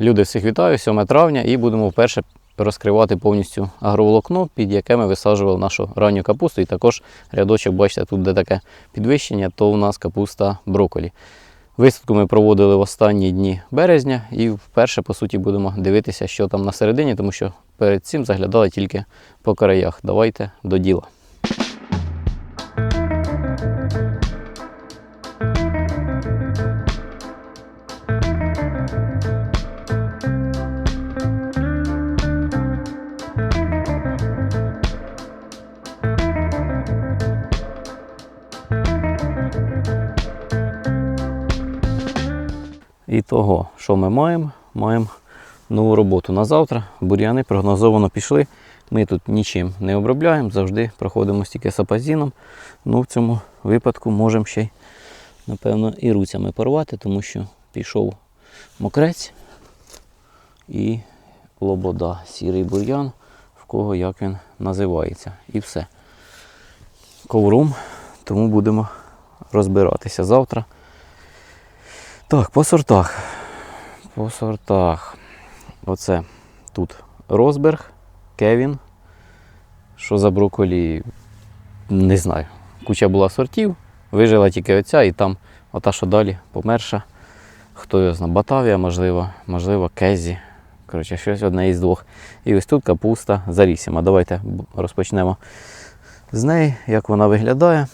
Люди всіх вітаю, 7 травня, і будемо вперше розкривати повністю агроволокно, під яке ми висаджували нашу ранню капусту. І також рядочок, бачите, тут де таке підвищення, то у нас капуста брокколі. Висадку ми проводили в останні дні березня і вперше, по суті, будемо дивитися, що там на середині, тому що перед цим заглядали тільки по краях. Давайте до діла. І того, що ми маємо? Маємо нову роботу на завтра. Бур'яни прогнозовано пішли. Ми тут нічим не обробляємо, завжди проходимо стільки сапазіном. Ну, в цьому випадку можемо ще й, напевно, і руцями порвати, тому що пішов мокрець і лобода, сірий бур'ян, в кого як він називається. І все. Ковром, тому будемо розбиратися завтра. Так, по сортах. По сортах. Оце тут Розберг, Кевін. Що за брокколі, не знаю. Куча була сортів. Вижила тільки оця і там ота, що далі померша. Хто його знає, Батавія, можливо, можливо, Кезі. Коротше, щось одне із двох. І ось тут капуста Зарісіма. Давайте розпочнемо з неї, як вона виглядає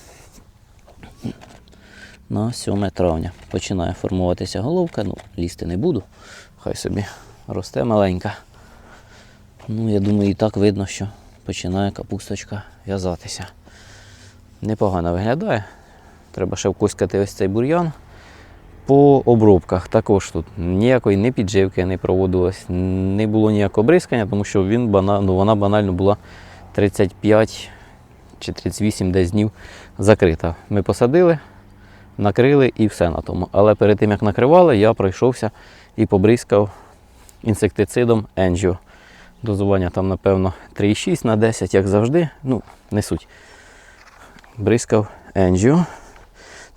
на 7 травня. Починає формуватися головка, ну, лізти не буду, хай собі росте маленька. Ну, я думаю, і так видно, що починає капусточка в'язатися. Непогано виглядає. Треба ще вкускати ось цей бур'ян. По обробках також тут ніякої не підживки не проводилось, не було ніякого бризкання, тому що він бана, ну, вона банально була 35 чи 38 десь днів закрита. Ми посадили, накрили і все на тому. Але перед тим як накривали, я пройшовся і побризкав інсектицидом Енджіо. Дозування там, напевно, 3,6 на 10, як завжди. Ну, не суть. Бризкав Енджіо,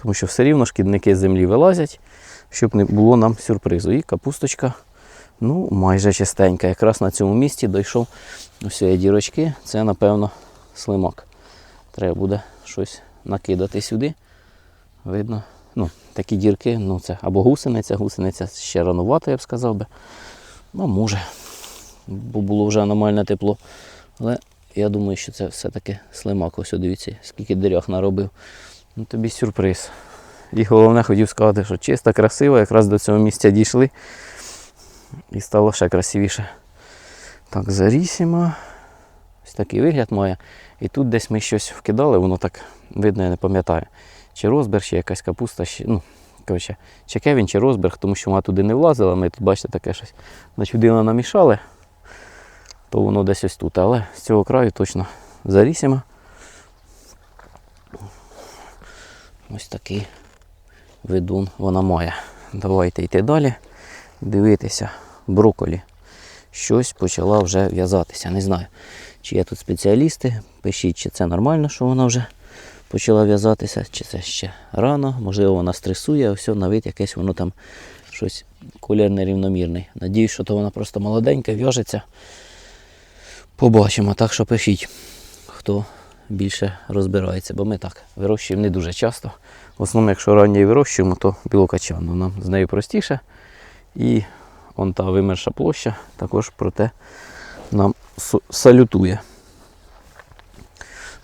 тому що все рівно шкідники з землі вилазять, щоб не було нам сюрпризу. І капусточка ну, майже чистенька. Якраз на цьому місці дійшов є дірочки. Це, напевно, слимак. Треба буде щось накидати сюди. Видно, ну, такі дірки, ну це або гусениця, гусениця ще ранувато, я б сказав би. Ну, може, бо було вже аномальне тепло. Але я думаю, що це все-таки слимак. Ось дивіться, скільки дирях наробив. Ну, тобі сюрприз. І головне хотів сказати, що чисто, красиво, якраз до цього місця дійшли. І стало ще красивіше. Так, зарісіма. Ось такий вигляд має. І тут десь ми щось вкидали, воно так видно, я не пам'ятаю. Чи розберг, чи якась капуста, чи, ну, коротше, чи кевін, чи розберг, тому що вона туди не влазила. Ми тут, бачите, таке щось начудило намішали, то воно десь ось тут. Але з цього краю точно зарісіма. Ось такий видун вона має. Давайте йти далі, дивитися. Броколі. Щось почала вже в'язатися. Не знаю, чи є тут спеціалісти. Пишіть, чи це нормально, що вона вже почала в'язатися, чи це ще рано. Можливо, вона стресує, все, на вид якесь воно там щось колір нерівномірний. Надіюсь, що то вона просто молоденька, в'яжеться. Побачимо, так що пишіть, хто більше розбирається, бо ми так вирощуємо не дуже часто. В основному, якщо ранньої вирощуємо, то білокачану. Нам з нею простіше. І он та вимерша площа також проте нам салютує.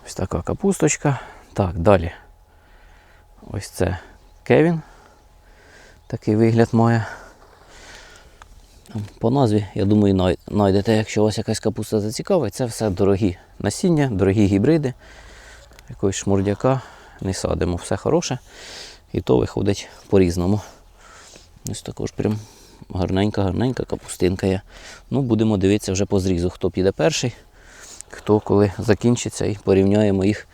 Ось така капусточка. Так, далі. Ось це Кевін. Такий вигляд має. По назві, я думаю, знайдете, якщо вас якась капуста зацікавить, це все дорогі насіння, дорогі гібриди. Якогось шмурдяка не садимо, все хороше. І то виходить по-різному. Ось також прям гарненька, гарненька капустинка є. Ну, будемо дивитися вже по зрізу, хто піде перший, хто коли закінчиться, і порівняємо їх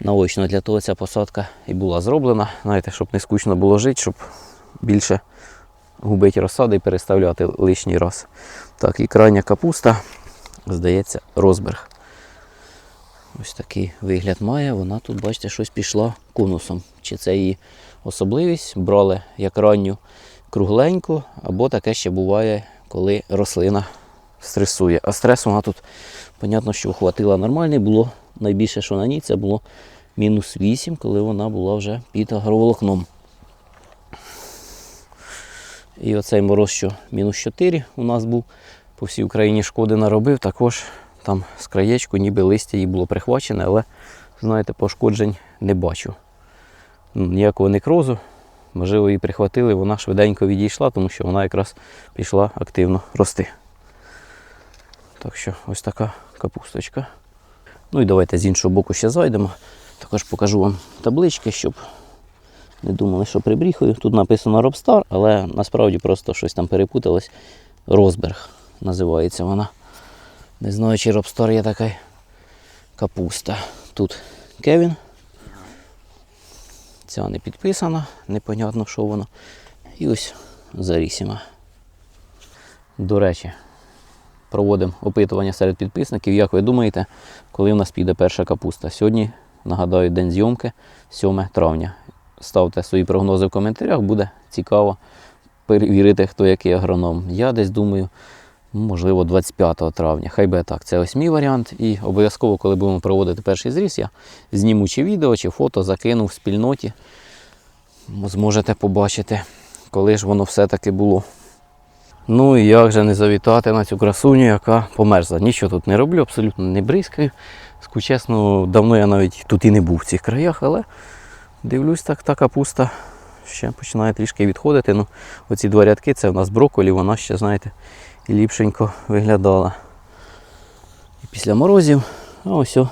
наочно. Для того ця посадка і була зроблена. Знаєте, щоб не скучно було жити, щоб більше губити розсади і переставляти лишній раз. Так, і крайня капуста, здається, розберг. Ось такий вигляд має. Вона тут, бачите, щось пішла конусом. Чи це її особливість? Брали як ранню кругленько, або таке ще буває, коли рослина стресує. А стрес вона тут, понятно, що хватила нормальний, було найбільше, що на ній, це було мінус 8, коли вона була вже під агроволокном. І оцей мороз, що мінус 4 у нас був, по всій Україні шкоди наробив, також там з краєчку, ніби листя їй було прихвачене, але, знаєте, пошкоджень не бачу. Ніякого некрозу. Можливо, її прихватили, вона швиденько відійшла, тому що вона якраз пішла активно рости. Так що ось така капусточка. Ну і давайте з іншого боку ще зайдемо. Також покажу вам таблички, щоб не думали, що прибріхую. Тут написано Робстар, але насправді просто щось там перепуталось. Розберг називається вона. Не знаю, чи Робстар є така капуста. Тут Кевін. Ця не підписана, непонятно, що воно. І ось Зарісіма. До речі, проводимо опитування серед підписників. Як ви думаєте, коли в нас піде перша капуста? Сьогодні, нагадаю, день зйомки 7 травня. Ставте свої прогнози в коментарях, буде цікаво перевірити, хто який агроном. Я десь думаю, можливо, 25 травня. Хай би так. Це ось мій варіант. І обов'язково, коли будемо проводити перший зріз, я зніму чи відео, чи фото, закину в спільноті. Зможете побачити, коли ж воно все-таки було. Ну і як же не завітати на цю красуню, яка померзла. Нічого тут не роблю, абсолютно не бризкаю. Чесно, давно я навіть тут і не був в цих краях, але дивлюсь, так та капуста ще починає трішки відходити. Ну, оці два рядки це в нас брокколі, вона ще, знаєте, і ліпшенько виглядала. І після морозів, а ось о,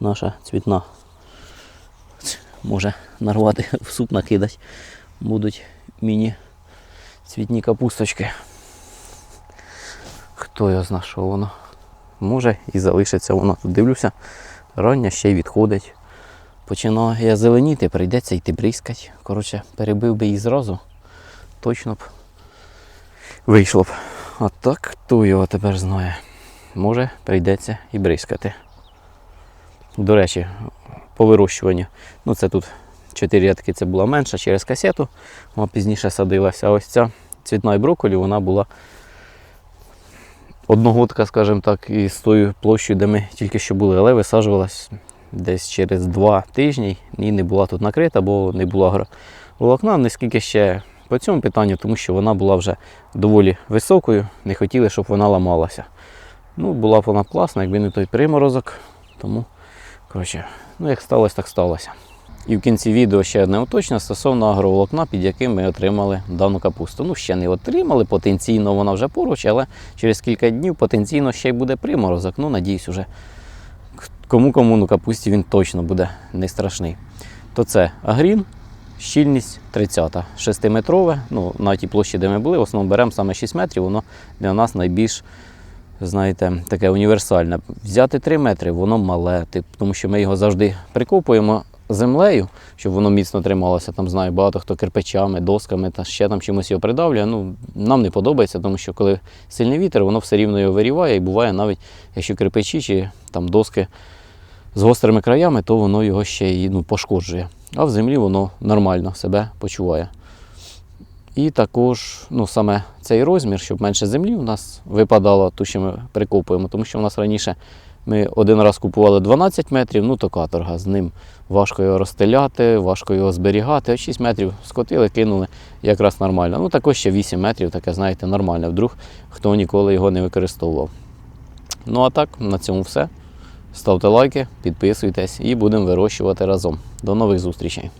наша цвітна. Може нарвати в суп накидати. Будуть міні цвітні капусточки. Хто його зна, що воно. Може і залишиться воно. Тут дивлюся, рання ще й відходить. Починає зеленіти, прийдеться йти бризкать. Коротше, перебив би її зразу, точно б вийшло б. А так, хто його тепер знає. Може, прийдеться і бризкати. До речі, по вирощуванню. Ну, це тут чотири рядки це була менша через касету, вона пізніше садилася. А ось ця цвітна і брокколі, вона була одногодка, скажімо так, і з тою площею, де ми тільки що були, але висаджувалась десь через два тижні і не була тут накрита, бо не було волокна, наскільки ще по цьому питанню, тому що вона була вже доволі високою, не хотіли, щоб вона ламалася. Ну, була б вона класна, якби не той приморозок. Тому, коротше, ну як сталося, так сталося. І в кінці відео ще одне уточнення стосовно агроволокна, під яким ми отримали дану капусту. Ну, ще не отримали, потенційно вона вже поруч, але через кілька днів потенційно ще й буде приморозок. Ну, надіюсь, уже кому кому ну капусті він точно буде не страшний. То це агрін, щільність 30, 6-метрове. Ну, на тій площі, де ми були, в основному беремо саме 6 метрів, воно для нас найбільш знаєте, таке універсальне. Взяти 3 метри, воно мале, тому що ми його завжди прикопуємо землею, щоб воно міцно трималося. Там знаю, багато хто кирпичами, досками та ще там чимось його придавлює. Ну, нам не подобається, тому що коли сильний вітер, воно все рівно його виріває, і буває навіть, якщо кирпичі чи там доски з гострими краями, то воно його ще й ну, пошкоджує. А в землі воно нормально себе почуває. І також ну, саме цей розмір, щоб менше землі у нас випадало, ту, що ми прикопуємо, тому що у нас раніше ми один раз купували 12 метрів, ну то каторга. З ним важко його розстеляти, важко його зберігати. 6 метрів скотили, кинули якраз нормально. Ну також ще 8 метрів, таке, знаєте, нормальне. Вдруг хто ніколи його не використовував. Ну а так, на цьому все. Ставте лайки, підписуйтесь і будемо вирощувати разом. До нових зустрічей!